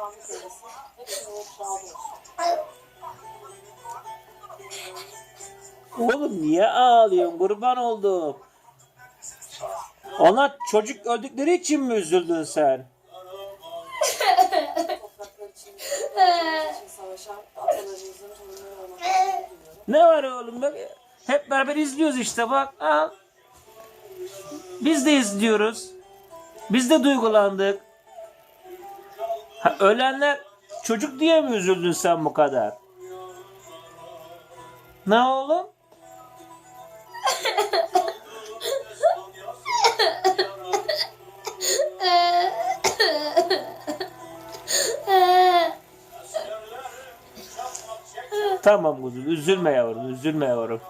rahmet eylesin. Hepsine razı olsun. Oğlum niye ağlıyorsun kurban oldum. Ona çocuk öldükleri için mi üzüldün sen? Ne var oğlum bak hep beraber izliyoruz işte bak al. Biz de izliyoruz. Biz de duygulandık. Ha, ölenler çocuk diye mi üzüldün sen bu kadar? Ne oğlum? Tamam kuzum üzülme yavrum üzülme yavrum.